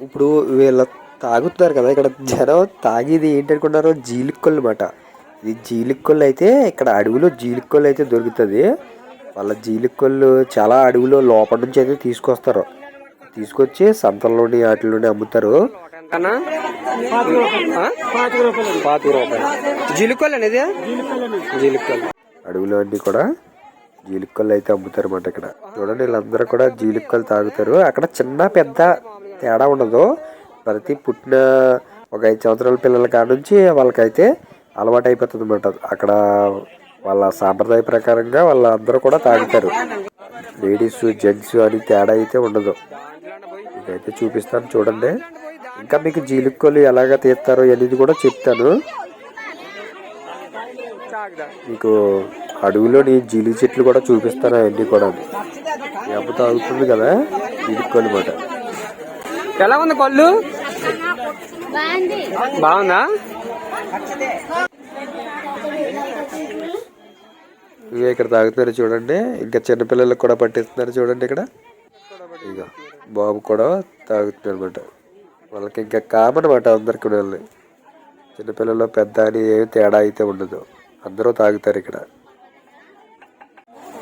ఇప్పుడు వీళ్ళ తాగుతున్నారు కదా ఇక్కడ జనం తాగేది ఏంటనుకున్నారో జీలిక్కలు అనమాట ఇది జీలిక్కలు అయితే ఇక్కడ అడవిలో జీలిక్కలు అయితే దొరుకుతుంది. వాళ్ళ జీలిక్కలు చాలా అడవిలో లోపల నుంచి అయితే తీసుకొస్తారు. తీసుకొచ్చి సంతల్లోని వాటిలోనే అమ్ముతారు. రూపాయలు. అనేది? అడవిలో అన్ని కూడా జీలిక్కలు అయితే అమ్ముతారు అన్నమాట ఇక్కడ. చూడండి వీళ్ళందరూ కూడా జీలిక్కలు తాగుతారు. అక్కడ చిన్న పెద్ద తేడా ఉండదు. ప్రతి పుట్టిన ఒక ఐదు సంవత్సరాల పిల్లల కాడ నుంచి వాళ్ళకైతే అలవాటు అయిపోతుంది అనమాట అక్కడ వాళ్ళ సాంప్రదాయ ప్రకారంగా వాళ్ళందరూ కూడా తాగుతారు. లేడీస్ జెంట్స్ అని తేడా అయితే ఉండదు. ఇదైతే చూపిస్తాను చూడండి. ఇంకా మీకు జీలుక్కలు ఎలాగ తీస్తారో అనేది కూడా చెప్తాను. మీకు అడవిలోని జీలి చెట్లు కూడా చూపిస్తాను అవన్నీ కూడా. ఈ తాగుతుంది కదా జీలుక్కలు అనమాట ఎలా ఉంది కళ్ళు బాగుంది. ఇవి ఇక్కడ తాగుతున్నారు చూడండి. ఇంకా చిన్నపిల్లలకు కూడా పట్టిస్తున్నారు చూడండి ఇక్కడ. ఇక బాబు కూడా తాగుతున్నారు అనమాట వాళ్ళకి ఇంకా కామన్ అనమాట అందరికి కూడా వాళ్ళని. చిన్నపిల్లలు పెద్ద అని ఏమి తేడా అయితే ఉండదు. అందరూ తాగుతారు ఇక్కడ.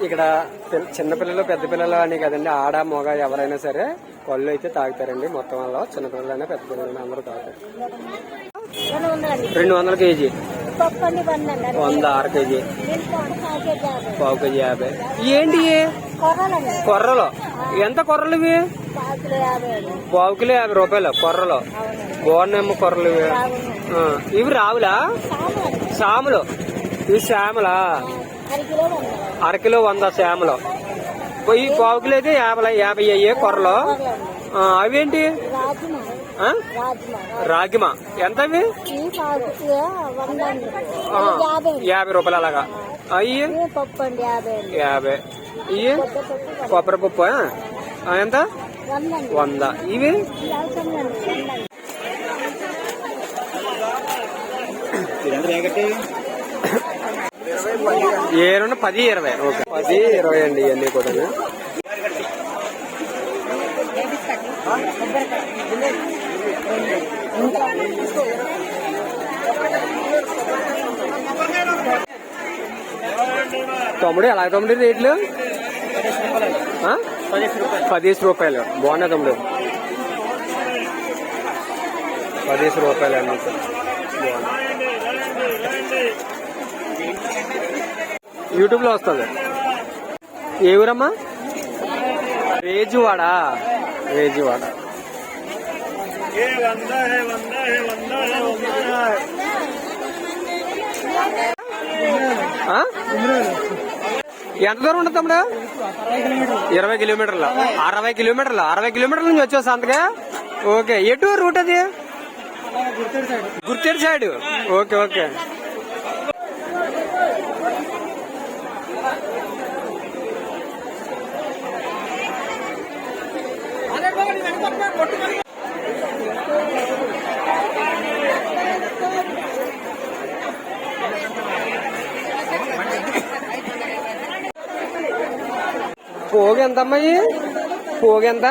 ఇక్కడ పిల్ల- చిన్న పిల్లలు పెద్ద పిల్లలు అని కదండి ఆడ మగ ఎవరైనా సరే కళ్ళు అయితే తాగుతారండి. మొత్తం వల్ల చిన్న పిల్లలైనా పెద్ద పిల్లలైనా అందరూ తాగుతారు. రెండు వందల కేజీ. వంద అర కేజీ. పావు కేజీ యాభై. ఏంటి కొర్రలు. ఎంత కొర్రలు ఇవి? పావు కిలో యాభై రూపాయలు కొర్రలు. బాగున్నాయమ్మ కొర్రలు ఇవి. ఇవి రావులా? సాములు. ఇవి శ్యామలా? అరకిలో వంద శ్యామలు. ఈ పావు కిలో అయితే యాభై యాభై అయ్యే కొర్రలు. అవేంటి? రాగిమా. ఎంత అవి యాభై రూపాయలు అలాగా. అయ్యి యాభై. ఇవి కొబ్బరి పప్పు ఎంత? వంద. ఇవి? ఈ అవసరం అండి వంద అండి ఏ రెండు పది ఇరవై. ఓకే. పది ఇరవై అండి ఇవన్నీ కూడా తమ్ముడు ఎలా తమ్ముడు రేట్లు? ఆ? పదిహేను రూపాయలు. బాగున్నాయి తమ్ముడు. పదిహేను రూపాయలు అండి లో వస్తుంది. ఏ ఊరమ్మా? రేజువాడ. రేజువాడ. ఎంత దూరం ఉంటుంది తమ్ముడు? ఇరవై కిలోమీటర్లు? అరవై కిలోమీటర్లు? అరవై కిలోమీటర్ల నుంచి వచ్చేసి అంతగా ఓకే. ఎటు రూట్ అది? గుర్తేడు సైడ్. Okay okay. పోగు ఎంత అమ్మాయి పోగు ఎంత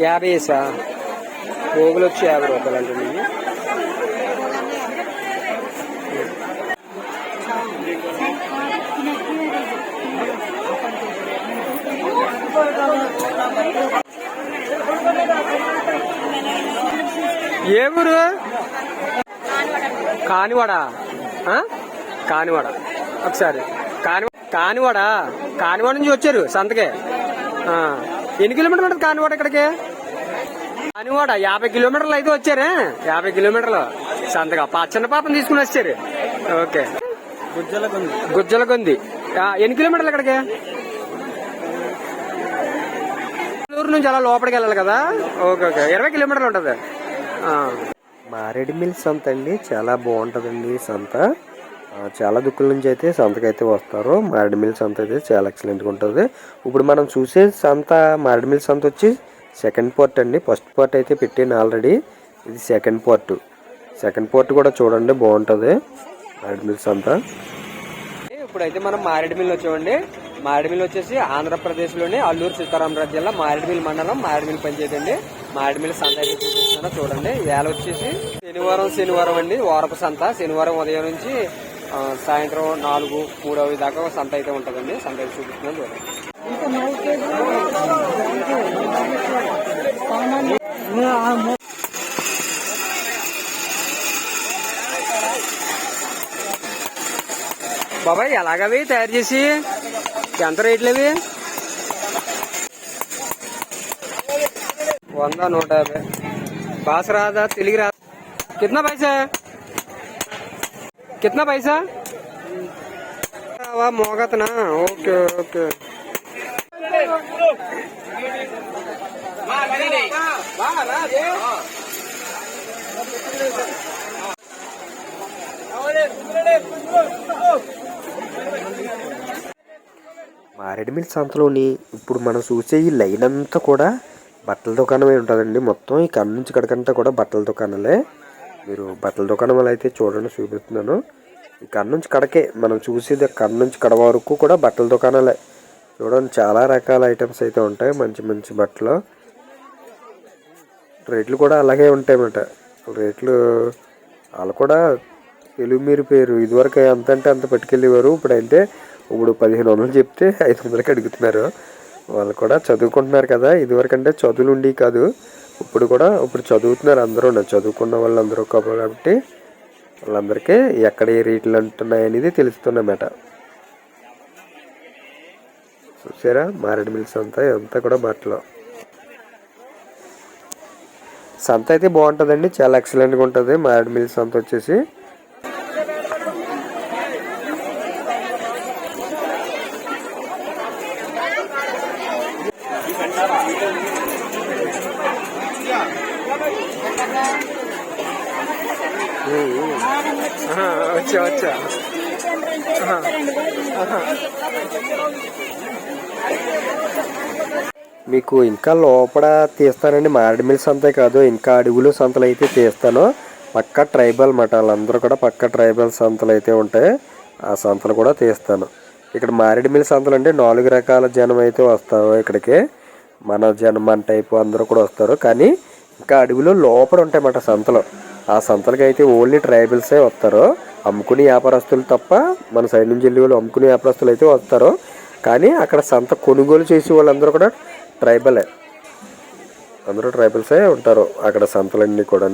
యాభై వేసా? పోగులు వచ్చి యాభై రూపాయలు అంటుంది ఏ ఊరు? కానివాడ? కానివాడ? ఒకసారి. కాని కానివాడ? కానివాడ నుంచి వచ్చారు సంతకే. ఎన్ని కిలోమీటర్లు ఉంటుంది కానివాడ ఇక్కడికి? కానివాడ యాభై కిలోమీటర్లు అయితే వచ్చారే? యాభై కిలోమీటర్లు. సంతగా పా చిన్న పాపని తీసుకుని వచ్చారు. ఓకే. గుజ్జలకొంది ఆ, ఎన్ని కిలోమీటర్లు ఇక్కడికి? ఊరు నుంచి అలా లోపలికి వెళ్ళాలి కదా? Okay okay. ఇరవై కిలోమీటర్లు ఉంటుంది. ఆ. మారేడు మిల్ సంత అండి. చాలా బాగుంటుందండి సంత. చాలా దుక్కుల నుంచి అయితే సంతకైతే వస్తారు. మారేడు మిల్ సంత అయితే చాలా ఎక్సలెంట్గా ఉంటుంది. ఇప్పుడు మనం చూసే సంత మారేడు మిల్ సంత వచ్చి సెకండ్ పార్ట్ అండి. ఫస్ట్ పార్ట్ అయితే పెట్టాను ఆల్రెడీ ఇది సెకండ్ పార్ట్ సెకండ్ పార్ట్ కూడా చూడండి బాగుంటుంది. మారేడు మిల్ సంత. ఇప్పుడైతే మనం మారేడుమిల్లి వచ్చామండి. మారేడుమిల్లి వచ్చేసి ఆంధ్రప్రదేశ్లోని అల్లూరు సీతారామరాజు జిల్లా మారేడుమిల్లి మండలం మారేడుమిల్లి పంచాయతీ అండి. మామిడిమిల్లి సంత అయితే చూపిస్తున్నా చూడండి. వేల వచ్చేసి శనివారం శనివారం అండి. వారపు సంత. శనివారం ఉదయం నుంచి సాయంత్రం నాలుగు మూడవ దాకా సంత అయితే ఉంటుందండి. సంత అయితే చూపిస్తున్నాను చూడండి. బాబాయ్ ఎలాగవి తయారు చేసి? ఎంత రేట్లు అవి వంద నూట యాభై. భాష రాదా తెలుగు రాదా कितना పైసా? కింద పైసా మోగతనా? Okay okay. ना మారేడుమిల్లి సంతలోని ఇప్పుడు మనం చూసే ఈ లైన్ అంతా కూడా బట్టల దుకాణమే ఉంటుందండి? మొత్తం ఈ కన్ను నుంచి కడకంతా కూడా బట్టల దుకాణాలే. మీరు బట్టల దుకాణంలో అయితే చూడండి చూపిస్తున్నాను. ఈ కన్ను నుంచి కడకే మనం చూసేది కన్ను నుంచి కడ వరకు కూడా బట్టల దుకాణాలే. చూడండి చాలా రకాల ఐటమ్స్ అయితే ఉంటాయి మంచి మంచి బట్టలు. రేట్లు కూడా అలాగే ఉంటాయన్నమాట. రేట్లు వాళ్ళు కూడా తెలుగు మీరు పేరు ఇదివరకు ఎంత అంటే అంత పట్టుకెళ్ళేవారు. ఇప్పుడైతే ఇప్పుడు పదిహేను వందలు చెప్తే ఐదు వందలకి అడుగుతున్నారు. వాళ్ళు కూడా చదువుకుంటున్నారు కదా ఇదివరకంటే చదువులు ఉండి కాదు. ఇప్పుడు కూడా ఇప్పుడు చదువుతున్నారు అందరూ చదువుకున్న వాళ్ళందరూ కాబట్టి వాళ్ళందరికీ ఎక్కడ ఏ రేట్లు అంటున్నాయి అనేది తెలుస్తున్నమాట చూసారా? మారేడు మిల్స్ అంతా అంతా కూడా బట్టలు. సంత అయితే బాగుంటుందండి చాలా ఎక్సలెంట్గా ఉంటుంది. మారేడు మిల్స్ సంత వచ్చేసి మీకు ఇంకా లోపల తీస్తానండి మారేడుమిల్లి సంతే కాదు ఇంకా అడుగులు సంతలు అయితే తీస్తాను. పక్క ట్రైబల్ మాట వాళ్ళందరూ కూడా పక్క ట్రైబల్ సంతలు అయితే ఉంటాయి ఆ సంతలు కూడా తీస్తాను. ఇక్కడ మారేడుమిల్లి సంతలు అంటే నాలుగు రకాల జనం అయితే వస్తారు ఇక్కడికి. మన జనం మన టైపు అందరూ కూడా వస్తారు. కానీ ఇంకా అడవిలో లోపల ఉంటాయన్నమాట సంతలు. ఆ సంతలకి అయితే ఓన్లీ ట్రైబల్సే వస్తారు. అమ్ముకునే వ్యాపారస్తులు తప్ప మన సైడ్ నుంచి వెళ్ళి వాళ్ళు అమ్ముకునే వ్యాపారస్తులు అయితే వస్తారు. కానీ అక్కడ సంత కొనుగోలు చేసే వాళ్ళందరూ కూడా ట్రైబలే. అందరూ ట్రైబల్సే ఉంటారు అక్కడ సంతలన్నీ కూడా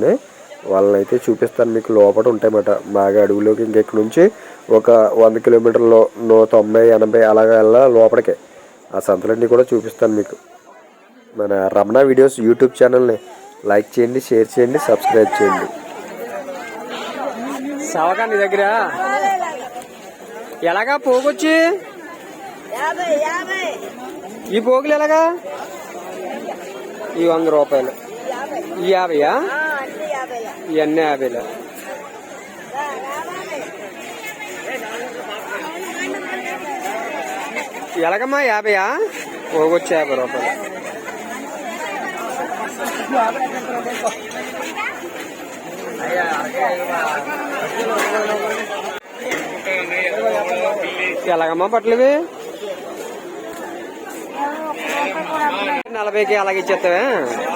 వాళ్ళని అయితే చూపిస్తాను మీకు లోపల ఉంటాయన్నమాట. బాగా అడవిలోకి ఇంకెక్కడి నుంచి ఒక వంద కిలోమీటర్లు నూ తొంభై ఎనభై అలాగా వెళ్ళా లోపలికే ఆ సంతలన్నీ కూడా చూపిస్తాను మీకు. మన రమణ వీడియోస్ యూట్యూబ్ ఛానల్ని లైక్ చేయండి షేర్ చేయండి సబ్స్క్రైబ్ చేయండి. దగ్గర? ఎలాగా పోగొచ్చి? ఈ పోగులు ఎలాగా? ఈ వంద రూపాయలు. ఈ యాభైయా? ఇవన్నీ యాభైలు. ఎలాగమ్మా యాభైయా? పోగొచ్చి యాభై రూపాయలు. ఎలాగమ్మా బట్టలు ఇవి నలభైకి అలాగే ఇచ్చేస్తావా?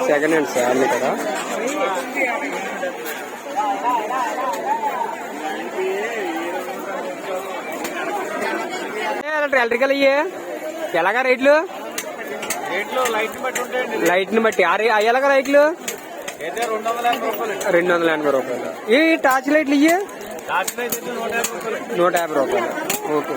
సెకండ్ హ్యాండ్స్ అన్ని కదా. ఎలక్ట్రికల్ అయ్యే ఎలాగా రేట్లు? లైట్ని బట్టి ఎలాగా లైట్లు రెండు వందల ఎనభై రూపాయలు. ఈ టార్చ్ లైట్లు ఇయ్యే. నూట యాభై రూపాయలు. ఓకే.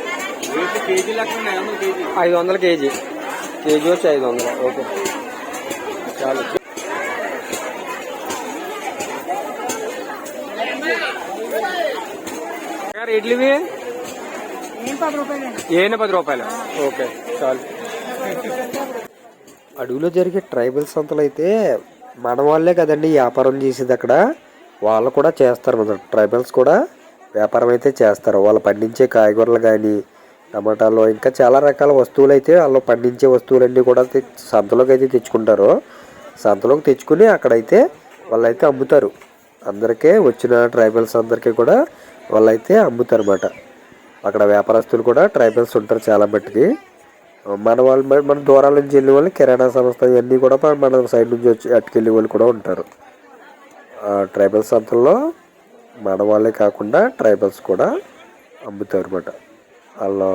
ఐదు వందల కేజీ. కేజీ వచ్చి ఐదు వందలు. ఓకే. చాలు. ఎలాగా రేట్లు రూపాయలు పది రూపాయలు. ఓకే చాలు. అడవిలో జరిగే ట్రైబల్ సంతలు అయితే మన వాళ్ళే కదండి వ్యాపారం చేసేది అక్కడ. వాళ్ళు కూడా చేస్తారు మన ట్రైబల్స్ కూడా వ్యాపారం అయితే చేస్తారు. వాళ్ళు పండించే కాయగూరలు కానీ టమాటాలు ఇంకా చాలా రకాల వస్తువులు అయితే వాళ్ళు పండించే వస్తువులన్నీ కూడా సంతలోకి అయితే తెచ్చుకుంటారు. సంతలోకి తెచ్చుకుని అక్కడైతే వాళ్ళైతే అమ్ముతారు. అందరికీ వచ్చిన ట్రైబల్స్ అందరికీ కూడా వాళ్ళైతే అమ్ముతారు అన్నమాట అక్కడ వ్యాపారస్తులు కూడా ట్రైబల్స్ ఉంటారు చాలా మట్టుకి. మన వాళ్ళు మన- మన దూరాల నుంచి వెళ్ళే వాళ్ళు కిరాణా సంస్థ ఇవన్నీ కూడా మన- సైడ్ నుంచి వచ్చి అట్టుకెళ్ళే వాళ్ళు కూడా ఉంటారు. ఆ సంతల్లో మన వాళ్ళే కాకుండా ట్రైబల్స్ కూడా అమ్ముతారు అనమాట వాళ్ళు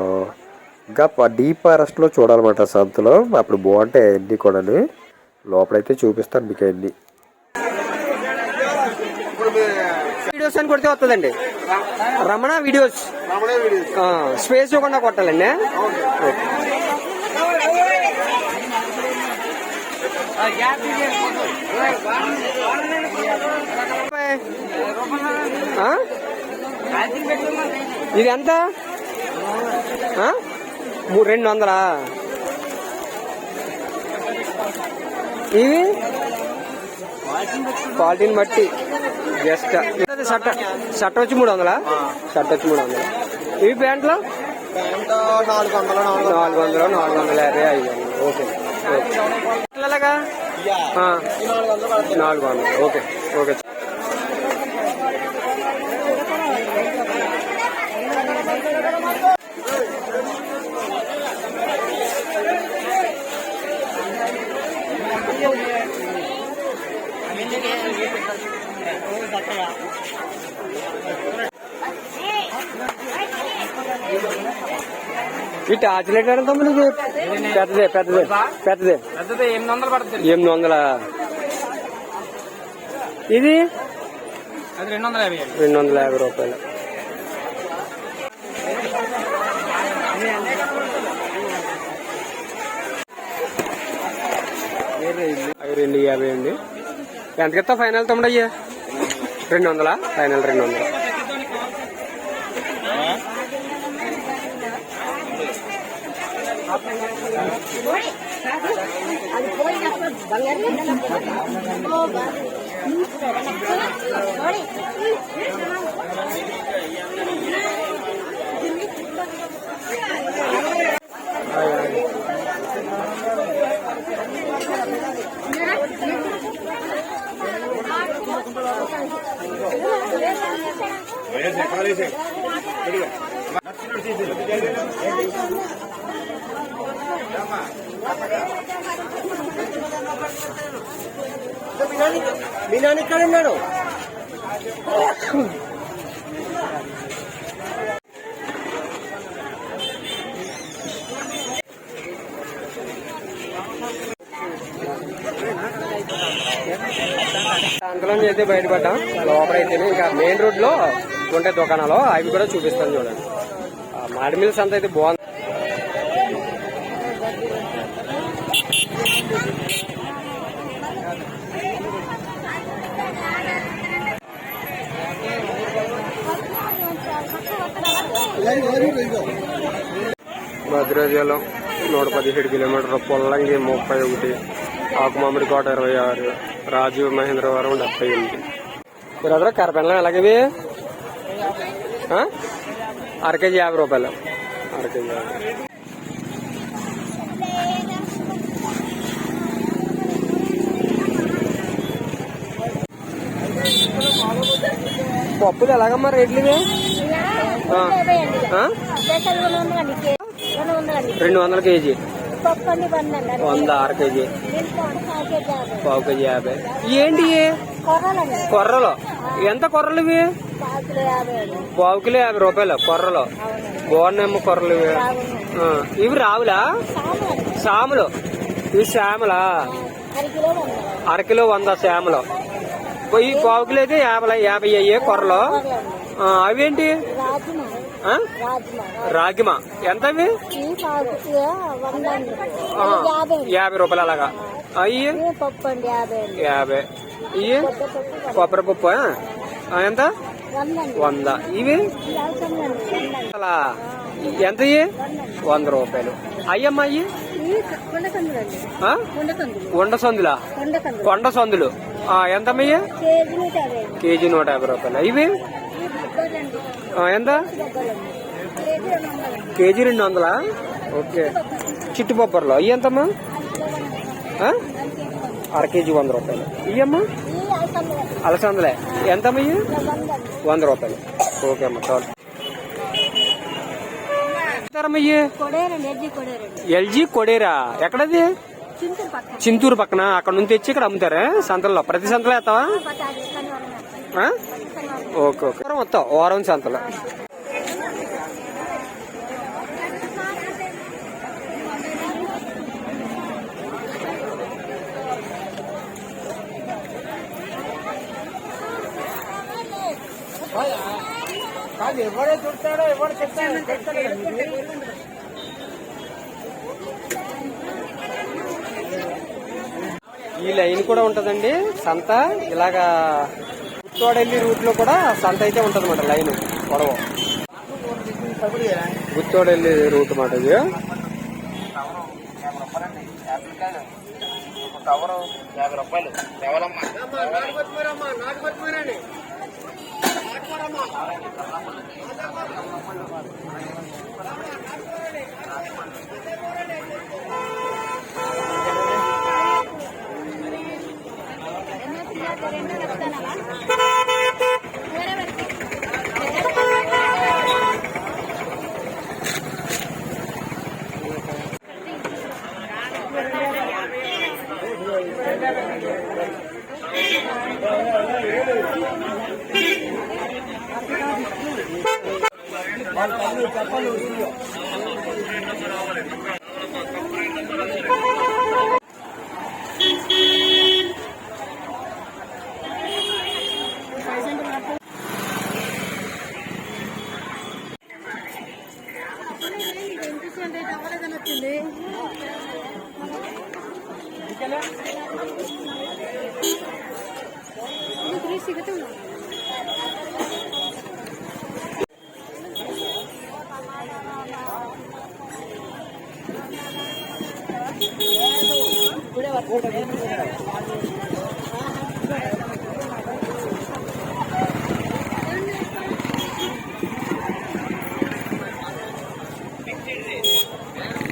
ఇంకా డీప్ ఫారెస్ట్లో చూడాలన్నమాట సంతలో. అప్పుడు బాగుంటాయి అన్నీ కూడా లోపలైతే చూపిస్తాను మీకు అన్నీ వీడియోస్ అని కొడితే వస్తుందండి రమణ వీడియోస్. ఆ, స్పేస్ ఇవ్వకుండా కొట్టాలండి. ఆ? ఇది ఎంత? రెండు వందలా? ఇవి? క్వాలిటీని బట్టి. జస్ట్. షర్ట్ షర్ట్ వచ్చి మూడు వందలా? షర్ట్ వచ్చి మూడు వందలు. ఇవి ప్యాంట్లు? నాలుగు వందలు నాలుగు వందలు. నాలుగు వందల యాభై ఐదు వందలు. ఓకే. ఆ, నాలుగు వందలు. ఓకే. ఓకే. ఈ టార్చ్ లైట్ ఎంత మనకి పెద్దదే పెద్దదే పెద్దదే. పెద్దది ఎనిమిది వందలు పడుతుంది. ఎనిమిది వందల? ఇది? రెండు వందల యాభై రెండు వందల యాభై రూపాయలు. రెండు యాభై అండి. ఎంతకెత్తా ఫైనల్ తమ్ముడు అయ్యా రెండు వందలా ఫైనల్ రెండు వందలు మీ నాన్న ఇక్కడ ఉన్నాడు అందులో అయితే బయటపడ్డాం లోపలైతే ఇంకా మెయిన్ రోడ్ ఉంటాయి దుకాణాలు అవి కూడా చూపిస్తాను చూడండి. ఆ మాడి మిల్స్ అంతా అయితే బాగుంది. భద్రాచలం నూట పదిహేడు కిలోమీటర్ పొల్లంగి ముప్పై ఒకటి ఆకుమామిడి కోట ఇరవై ఆరు రాజీవ్ మహేంద్రవరం డెబ్బై ఎనిమిది. మీరు అదర కరపెళ్ళం ఎలాగవి అర కేజీ యాభై రూపాయలు. అర కేజీ పప్పులు ఎలాగమ్మా రేట్లు ఇవి? రెండు వందల కేజీ వంద అర కేజీ. పావు కేజీ యాభై. ఏంటి కొర్రలు. ఎంత కొర్రలు ఇవి పాకులు యాభై రూపాయలు కొర్రలు. బాగున్నాయమ్మ కొర్రలు ఇవి ఇవి రావులా? సాములు ఇవి శ్యామలా? అర కిలో వందలు అర కిలో వంద శ్యామలు. ఈ పావు కిలో అయితే యాభై యాభై అయ్యే కొర్రలు. అవేంటి? రాగిమ ఎంత అవి యాభై రూపాయలు అలాగా. అయ్యి యాభై. ఇవి కొబ్బరి పప్పు ఎంత? వంద. ఇవి? అలా. ఎంత ఇవి? వంద రూపాయలు. అయ్యమ్మ ఇవి? కొండ కొండ సందులా? కొండ సందులు. ఆ, కేజీ నూట యాభై రూపాయలు. ఇవి? ఎంత? కేజీ రెండు వందలా? ఓకే. చిట్టుపప్పర్లో అవి ఎంతమ్మా? అర కేజీ వంద రూపాయలు. ఇయ్యమ్మా? అలసందలు. ఎంతమ్మా వంద రూపాయలు. ఓకే అమ్మా చాలు. ఎల్జీ కొడేరా. ఎక్కడది? చింతూరు పక్కన. అక్కడ నుంచి తెచ్చి ఇక్కడ అమ్ముతారా? సంతల్లో. ప్రతి సంతలో వేస్తావా? పట్టాలి శనివారం వేస్తాం. ఆ? శనివారం ఓకే వారం వస్తాం వారం సంతలో ఈ లైన్ కూడా ఉంటదండి సంత. ఇలాగా గుత్తోడెల్లి రూట్లో కూడా సంత అయితే ఉంటది మాట లైన్ పొడవ. గుత్తోడెల్లి రూట్ మాట ఇది. என்ன நடத்தானா చెప్పాలి Yeah.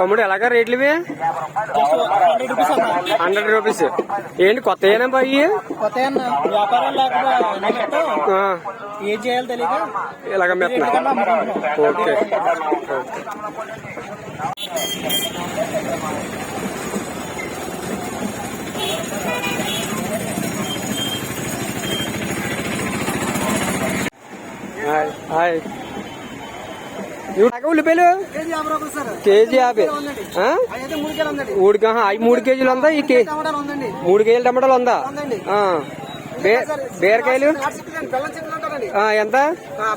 తమ్ముడు ఎలాగా రేట్లు ఇవి? Hundred rupees. ఏంటి కొత్త ఏనా బాయి ఇలాగ మెత్తన? ఓకే. హాయ్. హాయ్. ఉల్లిపాయలు కేజీ యాభై కేజీ మూడు మూడు కా- అవి మూడు కేజీలు ఉందా ఈ కే టమాటాలు ఉందండి మూడు కేజీలు టమాటాలు ఉందా బీరకాయలు ఎంత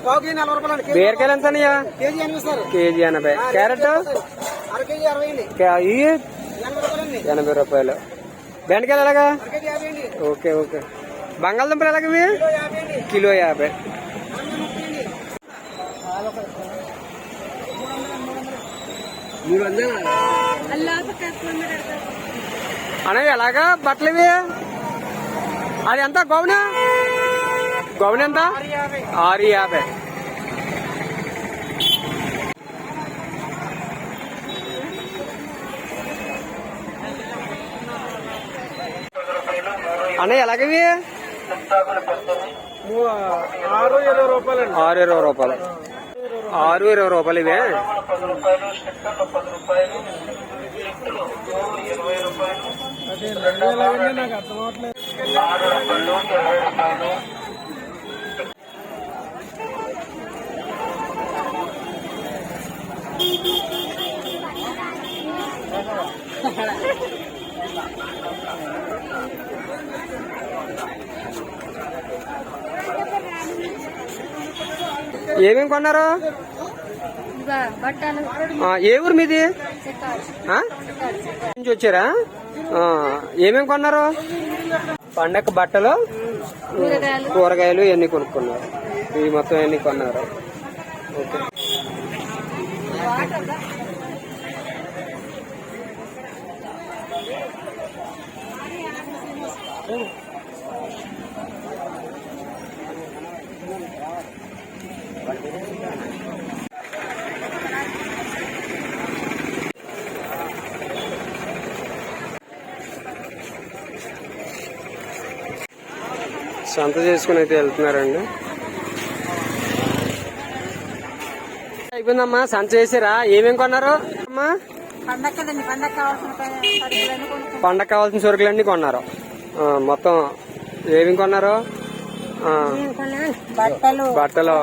కేజీ బీరకాయలు ఎంత అన్నయ్య? కేజీ కేజీ ఎనభై క్యారెట్ కేజీ ఎనభై రూపాయలు బెండకాయలు ఎలాగా కేజీ ఓకే ఓకే బంగాళదుంపలు ఎలాగ ఇవి కిలో యాభై అన్నీ అండి అన్నయ్య ఎలాగా? బట్టలు ఇవి? అది ఎంత? గౌన? గౌన ఎంత? ఆరు యాభై. అన్నయ్య ఎలాగవి ఆరు ఇరవై రూపాయలు. ఆరు ఇరవై రూపాయలు. ఆరు ఇరవై రూపాయలు ఇవే? నాకు అర్థం ఏమేమి కొన్నారు? ఏ ఊరు మీది? నుంచి వచ్చారా? ఏమేమి కొన్నారు? పండగ బట్టలు కూరగాయలు. ఇవన్నీ కొనుక్కున్నారు. ఇవి మొత్తం ఎన్ని కొన్నారు. ఓకే. సంత చేసుకుని అయితే వెళ్తున్నారండి. అయిపోయిందమ్మా సంత చేసారా? ఏమేం కొన్నారు? అమ్మా పండగ కావాల్సిన సరుకులన్నీ కొన్నారు. మొత్తం ఏమేమి కొన్నారు? బట్టలు బట్టలు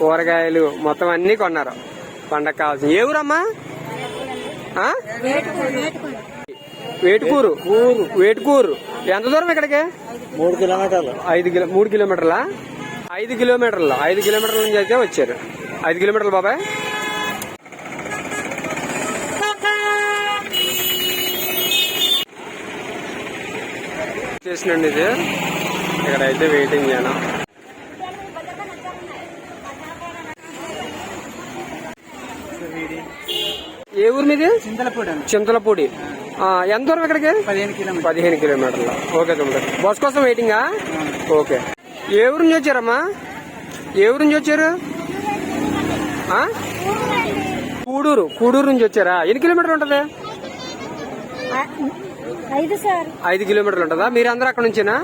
కూరగాయలు. మొత్తం అన్ని కొన్నారు. పండగ కావాల్సిన. ఏ ఊరమ్మా? ఆ? వేటుకూరు. వేటుకూరు. ఎంత దూరం ఇక్కడికి? మూడు కిలోమీటర్లు. ఐదు కిలో మూడు కిలోమీటర్లా? ఐదు కిలోమీటర్లు. ఐదు కిలోమీటర్ల నుంచి అయితే వచ్చారు. ఐదు కిలోమీటర్లు బాబాయ్. చేసినండి ఇది. ఇక్కడ అయితే వెయిటింగ్ చేయను ఏ ఊరు మీది? చింతలపూడి చింతలపూడి. ఎంత దూరం ఇక్కడికి? పదిహేను కిలోమీటర్లు. ఓకే తమ్ముడు. బస్ కోసం వెయిటింగా ఓకే. ఏ ఊరు నుంచి వచ్చారమ్మా? ఏ ఊరు నుంచి వచ్చారు? ఆ? కూడూరు. కూడూరు నుంచి వచ్చారా? ఎన్ని కిలోమీటర్లు ఉంటది? ఐదు కిలోమీటర్లు ఉంటుందా? మీరు అందరూ అక్కడ నుంచేనా?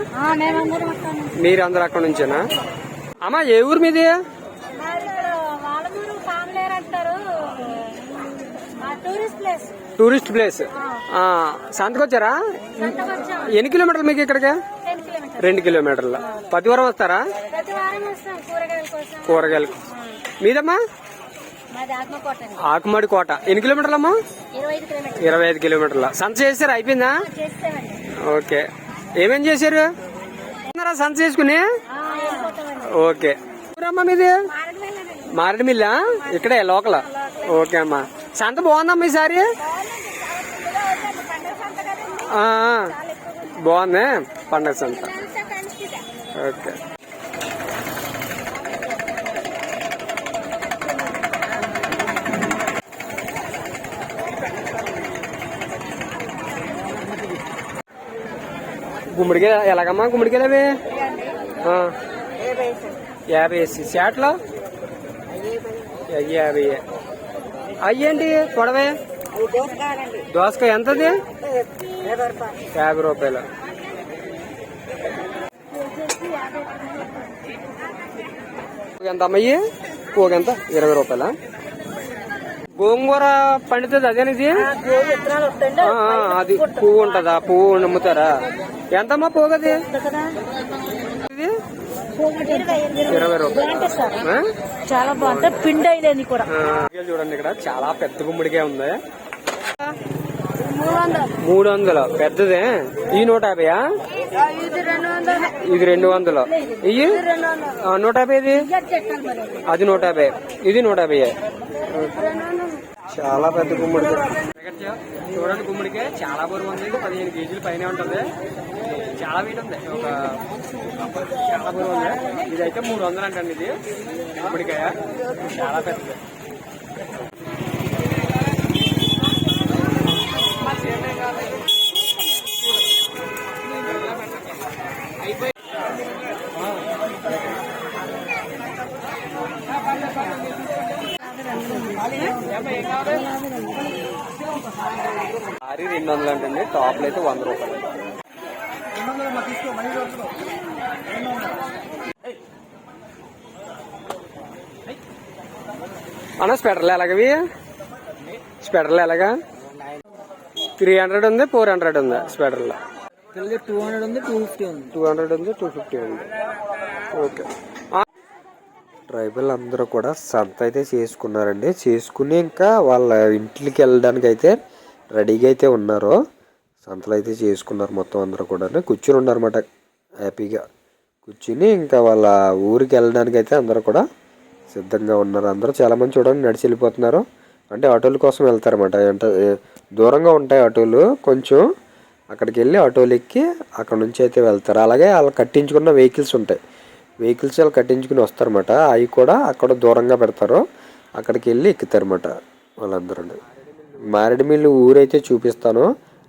మీరు అందరూ అక్కడ నుంచేనా? అమ్మా ఏ ఊరు మీది? Tourist place. Tourist place. ఆ, సంతకు వచ్చారా సంతకొచ్చాం. ఎన్ని కిలోమీటర్లు మీకు ఇక్కడికి? రెండు కిలోమీటర్లు. వస్తారా? ప్రతి వారం వస్తాం కూరగాయల మీదమ్మా? ఆకుమాడి కోట. ఎన్ని కిలోమీటర్లమ్మా ఇరవై ఐదు కిలోమీటర్ ఇరవై ఐదు కిలోమీటర్ల. సంత చేశారు అయిపోయిందా? ఓకే. ఏమేం చేశారు? సంత చేసుకుని? ఓకే. ఊరమ్మా మీది? మారేడుమిల్లా? ఇక్కడే లోకల్? ఓకే అమ్మా. సంత బాగుందమ్మా ఈసారి పండుగ సంత కదండి ఆ, ఆ. బాగుంది పండగ సంత. ఓకే. గుమ్మడికాయ ఎలాగమ్మా గుమ్మడికాయలు అవి యాభై వేసి. చాట్లో యాభై అయ్యేంటి? పొడవే? దోసకాయ ఎంతది? యాభై రూపాయలు. ఎంత అమ్మయ్యి ఎంత? ఇరవై రూపాయల? గోంగూర పండుతుంది అదేనిది అది పువ్వు ఉంటదా? పువ్వు నమ్ముతారా? ఎంతమ్మా పోగది? ఇది? ఇరవై రూపాయలు? చాలా బాగుంటుంది పిండి కూడా. గుమ్మడికాయలు చూడండి ఇక్కడ చాలా పెద్ద గుమ్మడికాయ ఉంది. మూడు వందలు. పెద్దదే? ఈ నూట యాభైయా ఇది రెండు వందలు. ఇవి నూట యాభై ఇది అది నూట యాభై ఇది నూట యాభై చాలా పెద్ద గుమ్మడికాయ చూడండి గుమ్మడికాయ చాలా బరువు ఉంది. పదిహేను కేజీలు పైన ఉంటది. చాలా వెయిట్ ఉంది. ఒక చాలా బరువు ఉంది. ఇదైతే మూడు వందలు అంటండి ఇది. గుమ్మడికాయ. చాలా పెద్దది సారీ రెండు వందలు అంటండి టాప్లు అయితే వంద రూపాయలు అన్న స్వెటర్లు ఎలాగవి? స్వెటర్లు ఎలాగా? త్రీ హండ్రెడ్ ఉంది ఫోర్ హండ్రెడ్ ఉంది స్వెటర్లో టూ హండ్రెడ్ ఉంది టూ ఫిఫ్టీ ఉంది. టూ హండ్రెడ్ ఉంది టూ ఫిఫ్టీ ఉంది. ఓకే. ట్రైబల్ అందరూ కూడా సంత అయితే చేసుకున్నారండి. చేసుకుని ఇంకా వాళ్ళ ఇంటికి వెళ్ళడానికి అయితే రెడీగా అయితే ఉన్నారు. సంతలు అయితే చేసుకున్నారు మొత్తం అందరూ కూడా కూర్చుని ఉన్నారన్నమాట హ్యాపీగా. కూర్చుని ఇంకా వాళ్ళ ఊరికి వెళ్ళడానికి అయితే అందరూ కూడా సిద్ధంగా ఉన్నారు అందరూ. చాలామంది చూడండి నడిచి వెళ్ళిపోతున్నారు. అంటే ఆటోల కోసం వెళ్తారన్నమాట. అంటే దూరంగా ఉంటాయి ఆటోలు. కొంచెం అక్కడికి వెళ్ళి ఆటోలు ఎక్కి అక్కడ నుంచి అయితే వెళ్తారు. అలాగే వాళ్ళు కట్టించుకున్న వెహికల్స్ ఉంటాయి. వెహికల్స్ వాళ్ళు కట్టించుకుని వస్తారన్నమాట. అవి కూడా అక్కడ దూరంగా పెడతారు. అక్కడికి వెళ్ళి ఎక్కుతారన్నమాట వాళ్ళందరూ. మారేడుమిల్లి ఊరైతే చూపిస్తాను.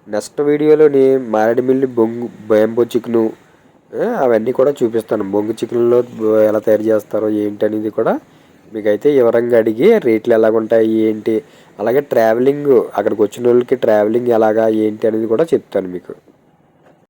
నెక్స్ట్ వీడియోలోని మారేడుమిల్లి బొంగు బయంబో చికెను అవన్నీ కూడా చూపిస్తాను. బొంగు చికెన్లో ఎలా తయారు చేస్తారో ఏంటి అనేది కూడా మీకైతే వివరంగా అడిగి రేట్లు ఎలాగుంటాయి ఏంటి? అలాగే ట్రావెలింగ్ అక్కడికి వచ్చిన వాళ్ళకి ట్రావెలింగ్ ఎలాగా ఏంటి అనేది కూడా చెప్తాను మీకు.